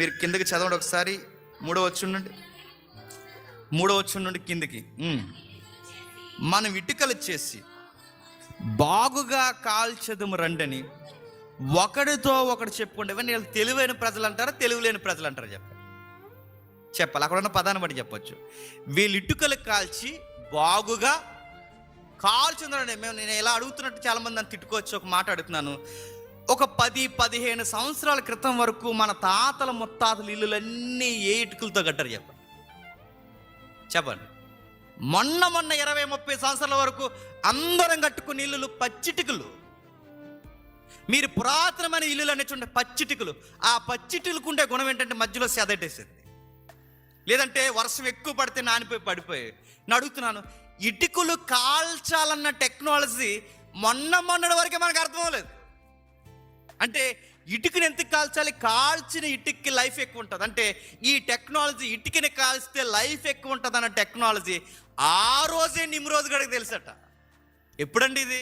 మీరు కిందకి చదవండి ఒకసారి. మూడో వచ్చిండండి మూడో వచ్చి నుండి కిందకి. మనం ఇటుకలు చేసి బాగుగా కాల్చదుము రండని ఒకడితో ఒకడు చెప్పుకుంటే ఇవన్నీ వీళ్ళు తెలివైన ప్రజలు అంటారా తెలివిలేని ప్రజలు అంటారా చెప్పండి. చెప్పాలి. అక్కడ ఉన్న పదాన్ని బట్టి చెప్పొచ్చు. వీళ్ళు ఇటుకలు కాల్చి బాగుగా కాల్చుందండి మేము నేను ఎలా అడుగుతున్నట్టు చాలామంది నన్ను తిట్టుకోవచ్చు ఒక మాట అడుగుతున్నాను. ఒక పది పదిహేను సంవత్సరాల క్రితం వరకు మన తాతల ముత్తాతల ఇల్లులన్నీ ఏ ఇటుకలతో కట్టారు చెప్పండి. చెప్పండి. మొన్న మొన్న ఇరవై ముప్పై సంవత్సరాల వరకు అందరం కట్టుకున్న ఇల్లులు పచ్చిటికలు. మీరు పురాతనమైన ఇల్లులు అనే చూడండి పచ్చిటికలు. ఆ పచ్చిటిలకు ఉండే గుణం ఏంటంటే మధ్యలో సెదటేసింది. లేదంటే వర్షం ఎక్కువ పడితే నానిపోయి పడిపోయాయి నేను అడుగుతున్నాను ఇటుకలు కాల్చాలన్న టెక్నాలజీ మొన్న మొన్నటి వరకే మనకు అర్థం అవ్వలేదు. అంటే ఇటుకని ఎంత కాల్చాలి? కాల్చిన ఇటుక్కి లైఫ్ ఎక్కువ ఉంటుంది. అంటే ఈ టెక్నాలజీ ఇటుకని కాల్స్తే లైఫ్ ఎక్కువ ఉంటుంది అన్న టెక్నాలజీ ఆ రోజే నిమ్రోజు గడికి తెలుసట. ఎప్పుడండి ఇది?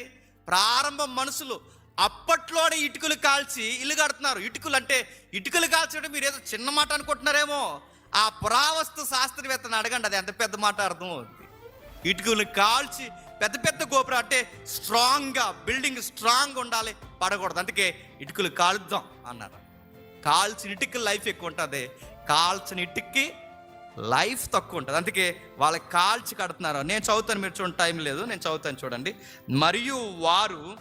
ప్రారంభం మనుషులు అప్పట్లోనే ఇటుకలు కాల్చి ఇల్లు కడుతున్నారు. ఇటుకలు అంటే ఇటుకలు కాల్చడం మీరు ఏదో చిన్న మాట అనుకుంటున్నారేమో. ఆ పురావస్తు శాస్త్రవేత్తని అడగండి అది ఎంత పెద్ద మాట అర్థం అవుతుంది ఇటుకలు కాల్చి పెద్ద పెద్ద గోపురం అంటే స్ట్రాంగ్గా బిల్డింగ్ స్ట్రాంగ్ ఉండాలి పడకూడదు. అందుకే ఇటుకలు కాలుద్దాం అన్నారు. కాల్చిన ఇటుకలు లైఫ్ ఎక్కువ ఉంటుంది. కాల్చిన ఇటుక్కి లైఫ్ తక్కువ ఉంటుంది. అందుకే వాళ్ళకి కాల్చి కడుతున్నారు. నేను చదువుతాను మీరు చూడండి టైం లేదు నేను చదువుతాను చూడండి. మరియు వారు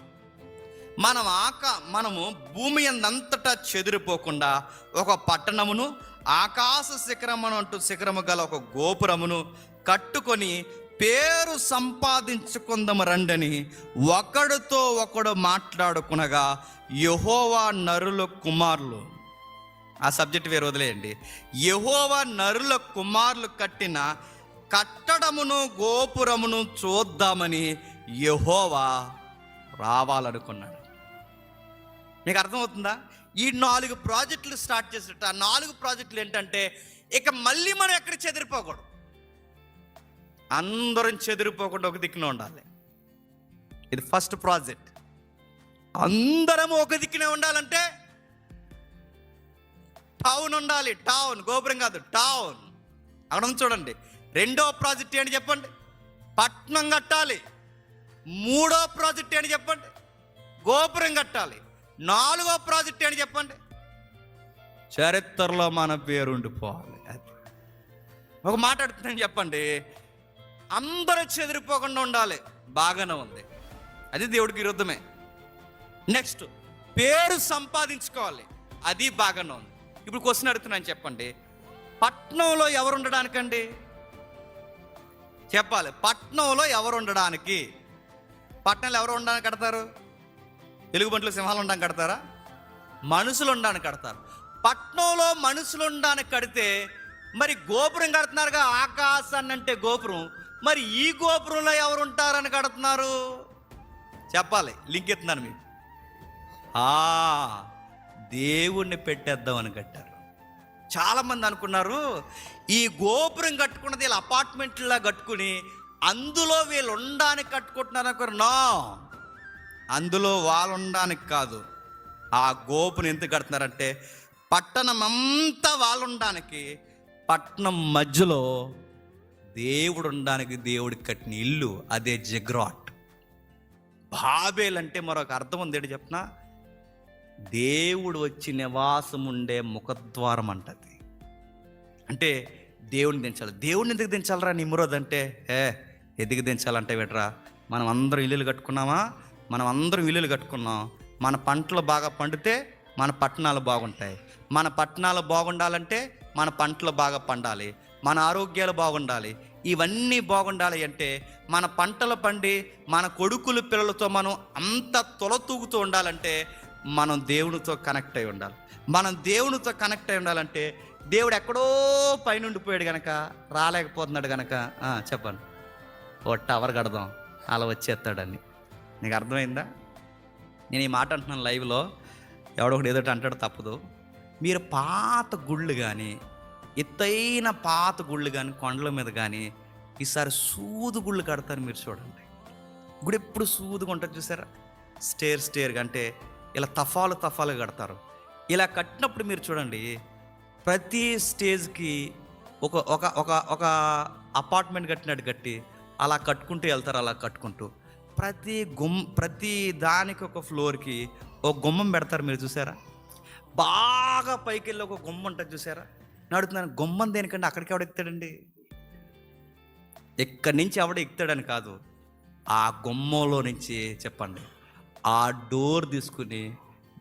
మనం ఆక మనము భూమి అంతటా చెదిరిపోకుండా ఒక పట్టణమును ఆకాశ శిఖరమును అంటూ శిఖరము గల ఒక గోపురమును కట్టుకొని పేరు సంపాదించుకుందాము రండని ఒకడితో ఒకడు మాట్లాడుకునగా యహోవా నరుల కుమారులు. ఆ సబ్జెక్ట్ వేరు వదిలేయండి. యహోవా నరుల కుమారులు కట్టిన కట్టడమును గోపురమును చూద్దామని యహోవా రావాలనుకున్నాడు. మీకు అర్థమవుతుందా? ఈ నాలుగు ప్రాజెక్టులు స్టార్ట్ చేసినట్టు ఆ నాలుగు ప్రాజెక్టులు ఏంటంటే ఇక మళ్ళీ మనం ఎక్కడ చెదిరిపోకూడదు. అందరం చెదిరిపోకుండా ఒక దిక్కున ఉండాలి. ఇది ఫస్ట్ ప్రాజెక్ట్ అందరం ఒక దిక్కునే ఉండాలంటే టౌన్ ఉండాలి. టౌన్ గోపురం కాదు టౌన్ అక్కడ చూడండి. రెండో ప్రాజెక్ట్ ఏంటి చెప్పండి? పట్నం కట్టాలి. మూడో ప్రాజెక్ట్ ఏంటి చెప్పండి? గోపురం కట్టాలి. నాలుగో ప్రాజెక్ట్ ఏంటి చెప్పండి? చరిత్రలో మన పేరు ఉండిపోవాలి అది. ఒక మాట్లాడుతున్నాను చెప్పండి. అందరూ చెదిరిపోకుండా ఉండాలి. బాగానే ఉంది. అది దేవుడికి విరుద్ధమే. నెక్స్ట్ పేరు సంపాదించుకోవాలి. అది బాగానే ఉంది. ఇప్పుడు క్వశ్చన్ అడుగుతున్నాను చెప్పండి. పట్నంలో ఎవరు ఉండడానికండి? చెప్పాలి. పట్నంలో ఎవరు ఉండడానికి? పట్నంలో ఎవరు ఉండడానికి కడతారు? ఎలుగుబంట్లు సింహాలు ఉండడానికి కడతారా? మనుషులు ఉండడానికి కడతారు. పట్నంలో మనుషులు ఉండడానికి కడితే మరి గోపురం కడుతున్నారుగా ఆకాశాన్ని అంటే గోపురం. మరి ఈ గోపురంలో ఎవరు ఉంటారని కడుతున్నారు? చెప్పాలి లింక్ ఎత్తున్నాను మీకు. ఆ దేవుణ్ణి పెట్టేద్దామని కట్టారు. చాలామంది అనుకున్నారు ఈ గోపురం కట్టుకున్నది వీళ్ళు అపార్ట్మెంట్లా కట్టుకుని అందులో వీళ్ళు ఉండడానికి కట్టుకుంటున్నారు అనుకున్నారు. నా అందులో వాళ్ళు ఉండడానికి కాదు. ఆ గోపుని ఎందుకు కడుతున్నారంటే పట్టణం అంతా వాళ్ళు ఉండడానికి పట్టణం మధ్యలో దేవుడు ఉండడానికి దేవుడికి కట్టిన ఇల్లు అదే జగ్రాట్. బాబేల్ అంటే మరొక అర్థం ఉంది ఏంటి చెప్పిన? దేవుడు వచ్చి నివాసం ఉండే ముఖద్వారం అంటది. అంటే దేవుడిని దించాలి. దేవుడిని ఎందుకు దించాలరా నిమ్రోద్ అంటే? ఏ ఎందుకు దించాలంటే వెట్రా మనం అందరం ఇల్లులు కట్టుకున్నామా? మనం అందరం ఇల్లులు కట్టుకున్నాం. మన పంటలు బాగా పండితే మన పట్టణాలు బాగుంటాయి. మన పట్టణాలు బాగుండాలంటే మన పంటలు బాగా పండాలి. మన ఆరోగ్యాలు బాగుండాలి. ఇవన్నీ బాగుండాలి అంటే మన పంటలు పండి మన కొడుకులు పిల్లలతో మనం అంత తొలతూగుతూ ఉండాలంటే మనం దేవునితో కనెక్ట్ అయి ఉండాలి. మనం దేవునితో కనెక్ట్ అయి ఉండాలంటే దేవుడు ఎక్కడో పైన ఉండిపోయాడు గనక రాలేకపోతున్నాడు గనక. చెప్పండి. ఓ టవర్ కడదాం అలా వచ్చేస్తాడని. నీకు అర్థమైందా? నేను ఈ మాట అంటున్నాను లైవ్లో. ఎవడో ఒకటి ఏదో అంటాడు తప్పదు. మీరు పాత గుళ్ళు కానీ ఎత్తైన పాత గుళ్ళు కానీ కొండల మీద కానీ ఈసారి సూదు గుళ్ళు కడతారు మీరు చూడండి. గుడి ఎప్పుడు సూదుగా ఉంటుంది చూసారా? స్టేర్ స్టేర్గా అంటే ఇలా తఫాలు తఫాలు కడతారు. ఇలా కట్టినప్పుడు మీరు చూడండి ప్రతి స్టేజ్కి ఒక ఒక ఒక ఒక అపార్ట్మెంట్ కట్టినట్టు కట్టి అలా కట్టుకుంటూ వెళ్తారు అలా కట్టుకుంటూ. ప్రతి గుమ్ ప్రతి దానికి ఒక ఫ్లోర్కి ఒక గుమ్మం పెడతారు మీరు చూసారా? బాగా పైకి వెళ్ళి ఒక గుమ్మ ఉంటుంది చూసారా? నడుతున్నాను గుమ్మం దేనికంటే అక్కడికి ఎవడ ఎక్కుతాడండి? ఇక్కడి నుంచి ఎవడ ఎక్కుతాడని కాదు. ఆ గుమ్మంలో నుంచి చెప్పండి. ఆ డోర్ తీసుకుని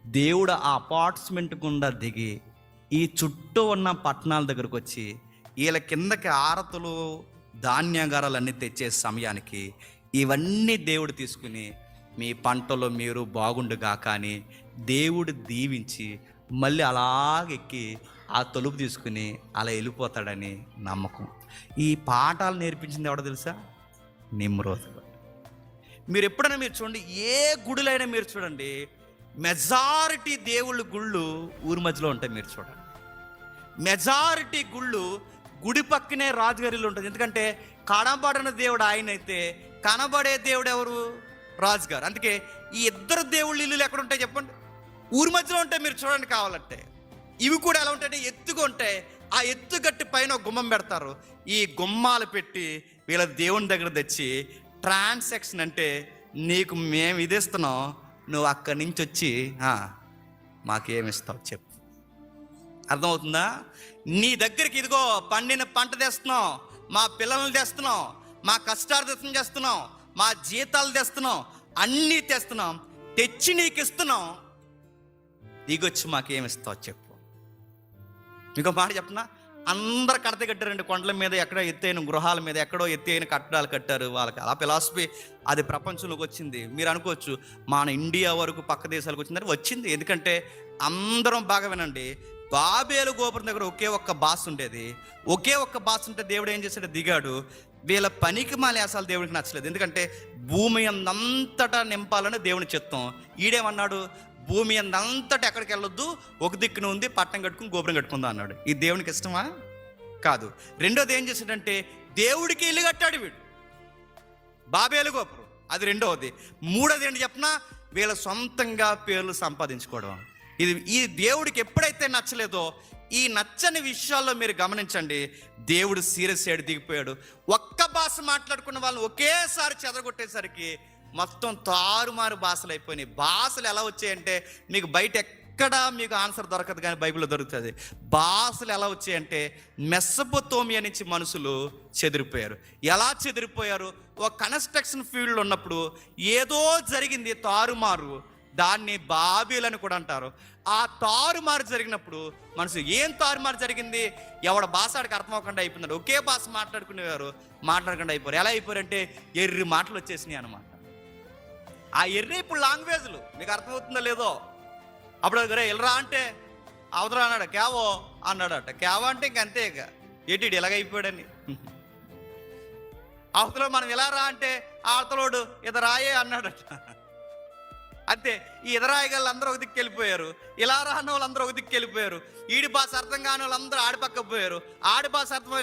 దేవుడు ఆ అపార్ట్స్మెంట్ గుండా దిగి ఈ చుట్టూ ఉన్న పట్టణాల దగ్గరకు వచ్చి వీళ్ళ కిందకి ఆరతులు ధాన్యాగారాలన్నీ తెచ్చే సమయానికి ఇవన్నీ దేవుడు తీసుకుని మీ పంటలో మీరు బాగుండుగా కానీ దేవుడు దీవించి మళ్ళీ అలాగెక్కి ఆ తలుపు తీసుకుని అలా వెళ్ళిపోతాడని నమ్మకం. ఈ పాఠాలు నేర్పించింది ఎవడో తెలుసా? నిమ్రోధు మీరు ఎప్పుడైనా మీరు చూడండి ఏ గుడులైనా మీరు చూడండి మెజారిటీ దేవుళ్ళ గుళ్ళు ఊరి మధ్యలో ఉంటాయి మీరు చూడండి. మెజారిటీ గుళ్ళు గుడి పక్కనే రాజుగారిలో ఉంటుంది. ఎందుకంటే కనబడిన దేవుడు ఆయన అయితే కనబడే దేవుడు ఎవరు? రాజుగారు. అందుకే ఈ ఇద్దరు దేవుళ్ళ ఇల్లులు ఎక్కడ ఉంటాయి చెప్పండి? ఊరి మధ్యలో ఉంటాయి మీరు చూడండి కావాలంటే. ఇవి కూడా ఎలా ఉంటాయంటే ఎత్తుగా ఉంటాయి. ఆ ఎత్తు గట్టి పైన గుమ్మం పెడతారు. ఈ గుమ్మాలు పెట్టి వీళ్ళ దేవుని దగ్గర తెచ్చి ట్రాన్సాక్షన్ అంటే నీకు మేము ఇది ఇస్తున్నాం నువ్వు అక్కడి నుంచి వచ్చి మాకేమిస్తావు చెప్పు. అర్థమవుతుందా? నీ దగ్గరికి ఇదిగో పండిన పంట తెస్తున్నాం మా పిల్లల్ని తెస్తున్నాం మా కష్టార్థం చేస్తున్నాం మా జీతాలు తెస్తున్నాం అన్నీ తెస్తున్నాం తెచ్చి నీకు ఇస్తున్నాం. దిగొచ్చి మాకేమిస్తావు చెప్పు. మీకు మాట చెప్పనా అందరు కడత కట్టారండి. కొండల మీద ఎక్కడో ఎత్తైన గృహాల మీద ఎక్కడో ఎత్తైన కట్టడాలు కట్టారు. వాళ్ళకి అలా ఫిలాసఫీ అది ప్రపంచంలోకి వచ్చింది. మీరు అనుకోవచ్చు మన ఇండియా వరకు పక్క దేశాలకు వచ్చిందని వచ్చింది. ఎందుకంటే అందరం బాగా వినండి. బాబేలు గోపురం దగ్గర ఒకే ఒక్క బాస్ ఉండేది. ఒకే ఒక్క బాస్ ఉంటే దేవుడు ఏం చేశాడు? దిగాడు. వీళ్ళ పనికి మాలేసాలు దేవుడికి నచ్చలేదు. ఎందుకంటే భూమి అంతటా నింపాలని దేవుని చిత్తం. ఈడేమన్నాడు? భూమి అంతటి ఎక్కడికి వెళ్ళొద్దు? ఒక దిక్కున ఉంది పట్టం కట్టుకుని గోపురం కట్టుకుందా అన్నాడు. ఇది దేవునికి ఇష్టమా? కాదు. రెండోది ఏం చేశాడంటే దేవుడికి ఇల్లు కట్టాడు వీడు. బాబేలు గోపురం. అది రెండవది మూడోది ఏంటి చెప్పిన? వీళ్ళ సొంతంగా పేర్లు సంపాదించుకోవడం. ఇది ఈ దేవుడికి ఎప్పుడైతే నచ్చలేదో ఈ నచ్చని విషయాల్లో మీరు గమనించండి. దేవుడు సీరియస్ సైడ్ దిగిపోయాడు. ఒక్క భాష మాట్లాడుకున్న వాళ్ళని ఒకేసారి చెదరగొట్టేసరికి మొత్తం తారుమారు భాషలు అయిపోయినాయి. భాషలు ఎలా వచ్చాయంటే మీకు బయట ఎక్కడ మీకు ఆన్సర్ దొరకదు కానీ బైబిల్లో దొరుకుతుంది. భాషలు ఎలా వచ్చాయంటే మెస్సపోతోమియా నుంచి మనుషులు చెదిరిపోయారు. ఎలా చెదిరిపోయారు? ఒక కన్స్ట్రక్షన్ ఫీల్డ్ ఉన్నప్పుడు ఏదో జరిగింది తారుమారు దాన్ని బాబీలు అని కూడా అంటారు. ఆ తారుమారు జరిగినప్పుడు మనసు ఏం తారుమారు జరిగింది? ఎవడ భాష ఆడికి అర్థం అవ్వకుండా అయిపోయింది ఒకే భాష మాట్లాడుకునేవారు మాట్లాడకుండా అయిపోయారు. ఎలా అయిపోయారంటే ఎర్రి మాటలు వచ్చేసినాయి అనమాట ఆ ఎర్రి ఇప్పుడు లాంగ్వేజ్లు. మీకు అర్థమవుతుందో లేదో? అప్పుడు రే వెళ్ళరా అంటే? అవతల అన్నాడు కేవో అన్నాడట. కేవో అంటే ఇంక అంతే ఇక. ఏటి ఇలాగైపోయాడని అవతల మనం ఇలా రా అంటే ఆ అవతలోడు ఇది రాయే అన్నాడట. అంతే ఈ ఎదరాయగళ్ళు అందరూ ఒక దిక్కు వెళ్ళిపోయారు ఇలా రాని వాళ్ళందరూ ఒక దిక్కు వెళ్ళిపోయారు ఈడి భాష అర్థం కాని వాళ్ళందరూ ఆడిపక్క ఆడి పోయారు ఆడి భాష అర్థం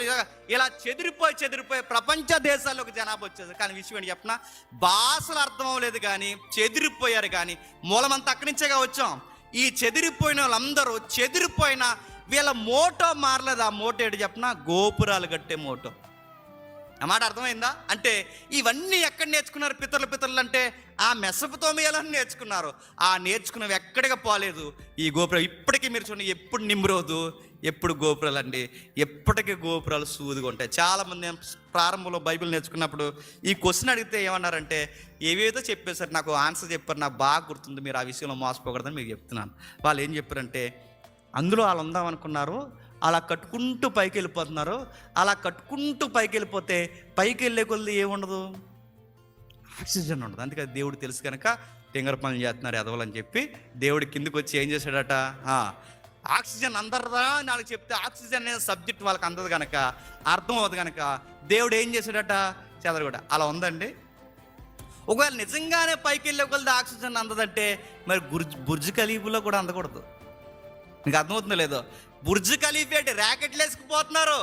ఇలా- చెదిరిపోయి చెదిరిపోయి ప్రపంచ దేశాల్లోకి జనాభా వచ్చేది. కానీ విషయం ఏంటి చెప్పిన? భాషలు అర్థం అవ్వలేదు కానీ చెదిరిపోయారు కానీ మూలమంతా అక్కడి నుంచేగా వచ్చాం. ఈ చెదిరిపోయిన వాళ్ళందరూ చెదిరిపోయిన వీళ్ళ మోటో మారలేదు. ఆ మోటో ఏంటి చెప్పిన? గోపురాలు కట్టే మోటో. ఆ మాట అర్థమైందా? అంటే ఇవన్నీ ఎక్కడ నేర్చుకున్నారు పితరులు? పితరులు అంటే ఆ మెసపతోమియాలను నేర్చుకున్నారు. ఆ నేర్చుకున్నవి ఎక్కడికి పోలేదు. ఈ గోపురం ఇప్పటికీ మీరు చూడండి ఎప్పుడు నిమ్రోదు ఎప్పుడు గోపురాలు అండి ఎప్పటికీ గోపురాలు సూదిగా ఉంటాయి. చాలామంది ప్రారంభంలో బైబిల్ నేర్చుకున్నప్పుడు ఈ క్వశ్చన్ అడిగితే ఏమన్నారంటే ఏవేదో చెప్పేశారు నాకు ఆన్సర్ చెప్పారు నాకు బాగా గుర్తుంది మీరు ఆ విషయంలో మోసపోకూడదని మీకు చెప్తున్నాను. వాళ్ళు ఏం చెప్పారంటే అందులో వాళ్ళు ఉందాం అనుకున్నారు. అలా కట్టుకుంటూ పైకి వెళ్ళిపోతున్నారు. అలా కట్టుకుంటూ పైకి వెళ్ళిపోతే పైకి వెళ్ళే కొద్ది ఏముండదు? ఆక్సిజన్ ఉండదు. అందుకే దేవుడు తెలుసు కనుక టింగర్ పనులు చేస్తున్నారు ఎదవలని చెప్పి దేవుడు కిందకు వచ్చి ఏం చేశాడట? ఆక్సిజన్ అందరదా నాకు చెప్తే ఆక్సిజన్ అనే సబ్జెక్ట్ వాళ్ళకి అందదు కనుక అర్థం అవుతుంది కనుక దేవుడు ఏం చేశాడట? చెదరగొడ అలా ఉందండి? ఒకవేళ నిజంగానే పైకి వెళ్ళే ఒకవేళ ఆక్సిజన్ అందదంటే మరి బుర్జ్ బుర్జ్ ఖలీఫులో కూడా అందకూడదు. నీకు అర్థమవుతుందో లేదో? బుర్జ్ ఖలీఫ్ అంటే ర్యాకెట్లు వేసుకుపోతున్నారు.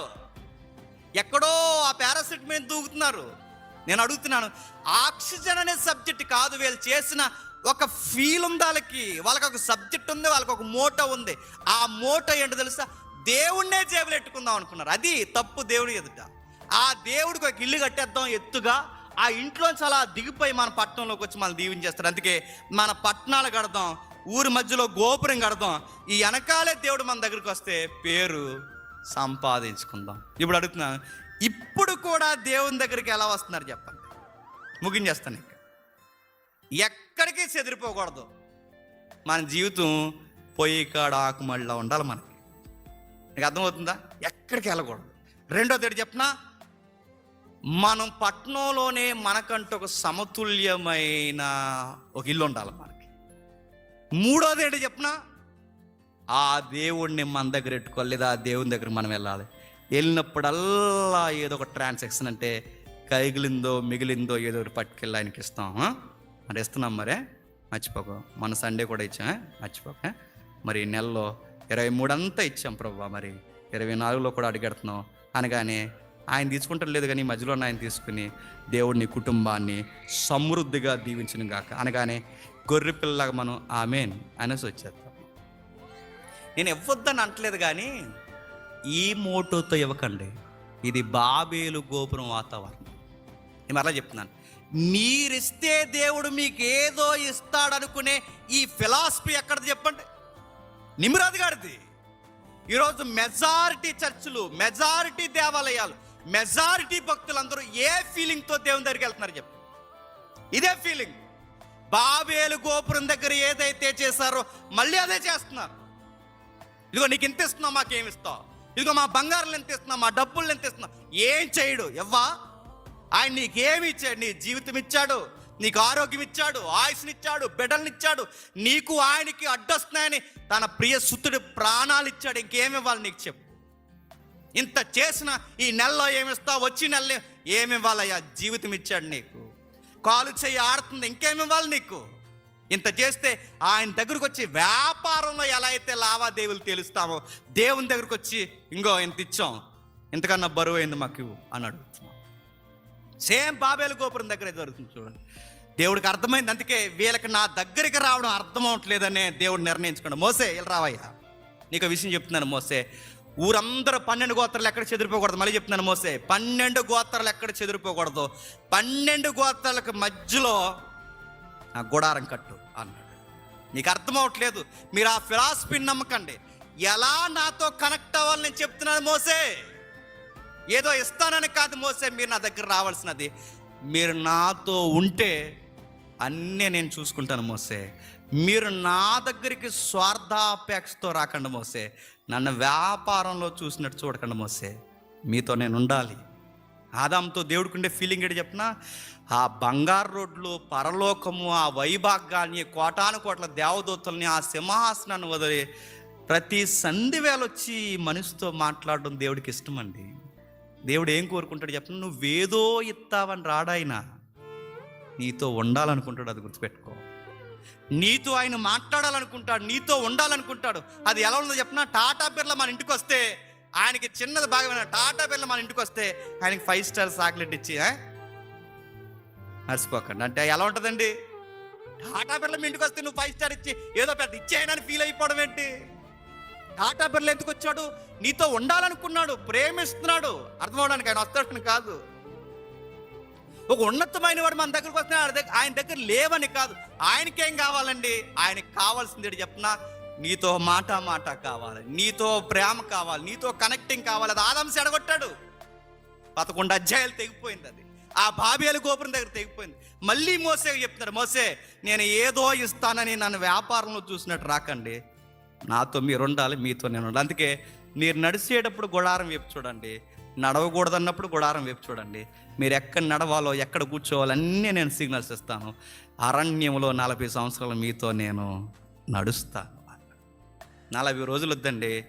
ఎక్కడో ఆ పారాసిట్ మీద దూకుతున్నారు. నేను అడుగుతున్నాను ఆక్సిజన్ అనే సబ్జెక్ట్ కాదు వీళ్ళు చేసిన ఒక ఫీల్ ఉంది వాళ్ళకి. వాళ్ళకి ఒక సబ్జెక్ట్ ఉంది వాళ్ళకి ఒక మోటో ఉంది. ఆ మోటో ఏంటో తెలుసా? దేవుణ్ణే జేబులు ఎట్టుకుందాం అనుకున్నారు. అది తప్పు దేవుని ఎదుట. ఆ దేవుడికి ఒక ఇల్లు కట్టేద్దాం ఎత్తుగా ఆ ఇంట్లోంచి అలా దిగిపోయి మన పట్టణంలోకి వచ్చి మనం దీవించేస్తారు. అందుకే మన పట్టణాలు కడదాం ఊరి మధ్యలో గోపురం కడదాం. ఈ వెనకాలే దేవుడు మన దగ్గరికి వస్తే పేరు సంపాదించుకుందాం. ఇప్పుడు అడుగుతున్నా ఇప్పుడు కూడా దేవుని దగ్గరికి ఎలా వస్తున్నారు చెప్పండి. ముగించేస్తాను ఇంకా. ఎక్కడికి చెదిరిపోకూడదు. మన జీవితం పొయ్యి కాడ ఆకుమళ్ళ ఉండాలి మనకి. నీకు అర్థమవుతుందా? ఎక్కడికి వెళ్ళకూడదు. రెండో తేడు చెప్పిన? మనం పట్టణంలోనే మనకంటూ ఒక సమతుల్యమైన ఒక ఇల్లు ఉండాలి మనకి. మూడోది ఏంటి చెప్పిన? ఆ దేవుణ్ణి మన దగ్గర పెట్టుకోవాలి లేదా ఆ దేవుని దగ్గర మనం వెళ్ళాలి. వెళ్ళినప్పుడల్లా ఏదో ఒక ట్రాన్సాక్షన్ అంటే కైగిలిందో మిగిలిందో ఏదో ఒకటి పట్టుకెళ్ళి ఆయనకి ఇస్తాం. మరి ఇస్తున్నాం మరే. మర్చిపోకు. మన సండే కూడా ఇచ్చాం. మర్చిపోక. మరి నెలలో ఇరవై మూడు అంతా ఇచ్చాం ప్రభు మరి. ఇరవై నాలుగులో కూడా అడిగెడుతున్నాం. అనగానే ఆయన తీసుకుంటారు లేదు కానీ మధ్యలో ఆయన తీసుకుని దేవుడిని కుటుంబాన్ని సమృద్ధిగా దీవించిన గాక. అనగానే గొర్రె పిల్లలాగా మనం ఆమెన్ అనేసి వచ్చేస్తాం. నేను ఇవ్వద్దని అంటలేదు కానీ ఈ మోటోతో ఇవ్వకండి. ఇది బాబేలు గోపురం వాతావరణం. నేను మరలా చెప్తున్నాను. మీరిస్తే దేవుడు మీకు ఏదో ఇస్తాడనుకునే ఈ ఫిలాసఫీ ఎక్కడ చెప్పండి? నిమ్రాద్ గారిది. ఈరోజు మెజారిటీ చర్చిలు మెజారిటీ దేవాలయాలు మెజారిటీ భక్తులందరూ ఏ ఫీలింగ్తో దేవుని దగ్గరికి వెళ్తున్నారు చెప్పు. ఇదే ఫీలింగ్. బాబేలు గోపురం దగ్గర ఏదైతే చేశారో మళ్ళీ అదే చేస్తున్నారు. ఇదిగో నీకు ఇంత ఇస్తున్నావు మాకేమిస్తావు ఇదిగో మా బంగారం ఎంత ఇస్తున్నా మా డబ్బులు ఎంత ఇస్తున్నా ఏం చేయడు. ఎవ్వా? ఆయన నీకేమి ఇచ్చాడు? నీ జీవితం ఇచ్చాడు నీకు ఆరోగ్యం ఇచ్చాడు ఆయుష్నిచ్చాడు బిడ్డలనిచ్చాడు నీకు ఆయనకి అడ్డొస్తున్నాయని తన ప్రియ సుతుడు ప్రాణాలు ఇచ్చాడు. ఇంకేమి ఇవ్వాలి నీకు చెప్పు. ఇంత చేసిన ఈ నెలలో ఏమిస్తావు వచ్చి నెల ఏమి ఇవ్వాలయ్యా? జీవితం ఇచ్చాడు నీకు. కాలు చెయ్యి ఆడుతుంది. ఇంకేమి ఇవ్వాలి నీకు? ఇంత చేస్తే ఆయన దగ్గరకు వచ్చి వ్యాపారంలో ఎలా అయితే లావాదేవీలు తెలుస్తామో దేవుని దగ్గరకు వచ్చి ఇంకో ఇంత ఇచ్చాం. ఇంతకన్నా బరువు అయింది మాకు అని అడుగుతున్నాం. సేమ్ బాబేలు గోపురం దగ్గర జరుగుతుంది చూడండి. దేవుడికి అర్థమైంది. అందుకే వీళ్ళకి నా దగ్గరికి రావడం అర్థం అవట్లేదనే దేవుడు నిర్ణయించుకోండి మోసే ఇలా రావయ్యా. నీకు విషయం చెప్తున్నాను మోసే. ఊరందరూ పన్నెండు గోత్రాలు ఎక్కడ చెదిరిపోకూడదు? మళ్ళీ చెప్తున్నాను మోసే. పన్నెండు గోత్రాలు ఎక్కడ చెదిరిపోకూడదు? పన్నెండు గోత్రాలకు మధ్యలో నా గుడారం కట్టు అన్నాడు. నీకు అర్థమవట్లేదు మీరు ఆ ఫిలాసఫీని నమ్మకండి. ఎలా నాతో కనెక్ట్ అవ్వాలని నేను చెప్తున్నాను మోసే? ఏదో ఇస్తానని కాదు మోసే మీరు నా దగ్గర రావాల్సినది. మీరు నాతో ఉంటే అన్నీ నేను చూసుకుంటాను మోసే. మీరు నా దగ్గరికి స్వార్థాపేక్షతో రాకండి మోసే. నన్ను వ్యాపారంలో చూసినట్టు చూడకండి మోసే. మీతో నేను ఉండాలి. ఆదాంతో దేవుడికి ఉండే ఫీలింగ్ ఏంటి చెప్పినా ఆ బంగారు రోడ్లు పరలోకము ఆ వైభాగ్యాన్ని కోటాను కోట్ల దేవదూతల్ని ఆ సింహాసనాన్ని వదిలి ప్రతి సంధి వేళ వచ్చి మనిషితో మాట్లాడడం దేవుడికి ఇష్టమండి. దేవుడు ఏం కోరుకుంటాడు చెప్పిన నువ్వేదో ఇస్తావని రాడాయన నీతో ఉండాలనుకుంటాడు అది గుర్తుపెట్టుకో. నీతో ఆయన మాట్లాడాలనుకుంటాడు నీతో ఉండాలనుకుంటాడు. అది ఎలా ఉందో చెప్పిన టాటా బిర్లా మన ఇంటికి వస్తే ఆయనకి చిన్నది భాగమైన టాటా బిర్లా మన ఇంటికి వస్తే ఆయనకి ఫైవ్ స్టార్ చాక్లెట్ ఇచ్చి మర్చిపోకండి అంటే ఎలా ఉంటుందండి? టాటా బిర్లా మీ ఇంటికి వస్తే నువ్వు ఫైవ్ స్టార్ ఇచ్చి ఏదో పెద్ద ఇచ్చేయడానికి ఫీల్ అయిపోవడం ఏంటి? టాటా బిర్లా ఎందుకు వచ్చాడు? నీతో ఉండాలనుకున్నాడు ప్రేమిస్తున్నాడు. అర్థమవడానికి ఆయన వస్తాడని కాదు. ఒక ఉన్నతమైన వాడు మన దగ్గరకు వస్తే ఆయన దగ్గర లేవని కాదు. ఆయనకేం కావాలండి? ఆయనకి కావాల్సింది ఏంటి చెప్పనా? నీతో మాట మాట కావాలి. నీతో ప్రేమ కావాలి. నీతో కనెక్టింగ్ కావాలి. అది ఆదాంశ ఎడగొట్టాడు పదకొండు అధ్యాయాలు తెగిపోయింది అది. ఆ బాబేలు గోపురం దగ్గర తెగిపోయింది. మళ్ళీ మోసే చెప్తున్నారు మోసే నేను ఏదో ఇస్తానని నన్ను వ్యాపారంలో చూసినట్టు రాకండి. నాతో మీరు ఉండాలి మీతో నేను ఉండాలి. అందుకే మీరు నడిచేటప్పుడు గుడారం వైపు చూడండి నడవకూడదన్నప్పుడు గుడారం వైపు చూడండి. మీరు ఎక్కడ నడవాలో ఎక్కడ కూర్చోవాలో అన్నీ నేను సిగ్నల్స్ ఇస్తాను. అరణ్యంలో నలభై సంవత్సరాలు మీతో నేను నడుస్తాను. నలభై రోజులు వద్దండి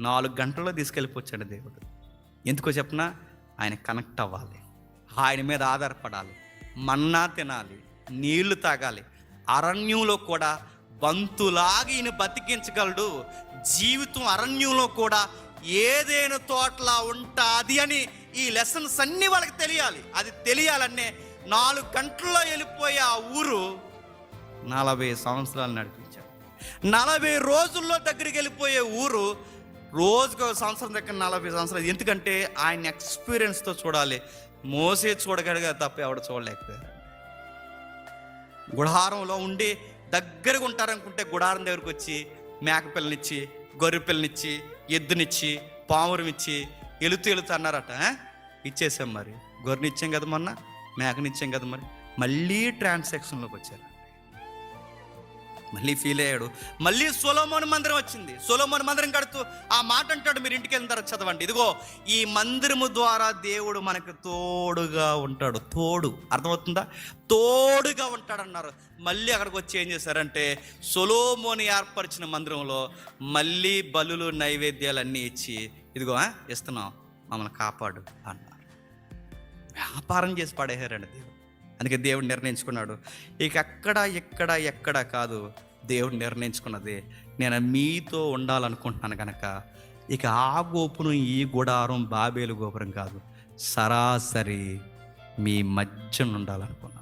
నాలుగు గంటల్లో తీసుకెళ్ళిపోవచ్చండి దేవుడు. ఎందుకో చెప్పనా ఆయన కనెక్ట్ అవ్వాలి. ఆయన మీద ఆధారపడాలి. మన్నా తినాలి నీళ్ళు తాగాలి. అరణ్యంలో కూడా బంతులాగా ఈయన బతికించగలడు. జీవితం అరణ్యంలో కూడా ఏదైనా తోటలా ఉంటాది అని ఈ లెసన్స్ అన్నీ వాళ్ళకి తెలియాలి. అది తెలియాలనే నాలుగు గంటల్లో వెళ్ళిపోయే ఆ ఊరు నలభై సంవత్సరాలు నడిపించాడు. నలభై రోజుల్లో దగ్గరికి వెళ్ళిపోయే ఊరు రోజుకు సంవత్సరం దగ్గర నలభై సంవత్సరాలు. ఎందుకంటే ఆయన ఎక్స్పీరియన్స్తో చూడాలి. మోసే చూడగలిగా తప్ప ఎవడ చూడలేకపోయారు. గుడారంలో ఉండి దగ్గరగా ఉంటారనుకుంటే గుడారం దగ్గరకు వచ్చి మేక పిల్లనిచ్చి గొర్రె పిల్లనిచ్చి ఎద్దునిచ్చి పామురం ఇచ్చి ఎలుతూ ఎలుతూ అన్నారట ఇచ్చేసాం మరి. గొర్రెనిచ్చాం కదా మొన్న మేకనిచ్చాం కదా మరి. మళ్ళీ ట్రాన్సాక్షన్లోకి వచ్చారు. మళ్ళీ ఫీల్ అయ్యాడు. మళ్ళీ సొలోమోన్ మందిరం వచ్చింది. సొలోమోన్ మందిరం కడుతూ ఆ మాట అంటాడు మీరు ఇంటికి వెళ్ళిన తర్వాత చదవండి. ఇదిగో ఈ మందిరము ద్వారా దేవుడు మనకు తోడుగా ఉంటాడు. తోడు. అర్థమవుతుందా? తోడుగా ఉంటాడన్నారు. మళ్ళీ అక్కడికి వచ్చి ఏం చేశారంటే సొలోమోని ఏర్పరిచిన మందిరంలో మళ్ళీ బలులు నైవేద్యాలు అన్నీ ఇచ్చి ఇదిగో ఇస్తున్నాం మమ్మల్ని కాపాడు అన్నారు. వ్యాపారం చేసి పడేశారండి దేవుడు. అందుకే దేవుడు నిర్ణయించుకున్నాడు. ఇక అక్కడ ఎక్కడ ఎక్కడ కాదు దేవుడు నిర్ణయించుకున్నది. నేను మీతో ఉండాలనుకుంటున్నాను కనుక ఇక ఆ గోపురం ఈ గుడారం బాబేలు గోపురం కాదు. సరాసరి మీ మధ్యన ఉండాలనుకున్నాను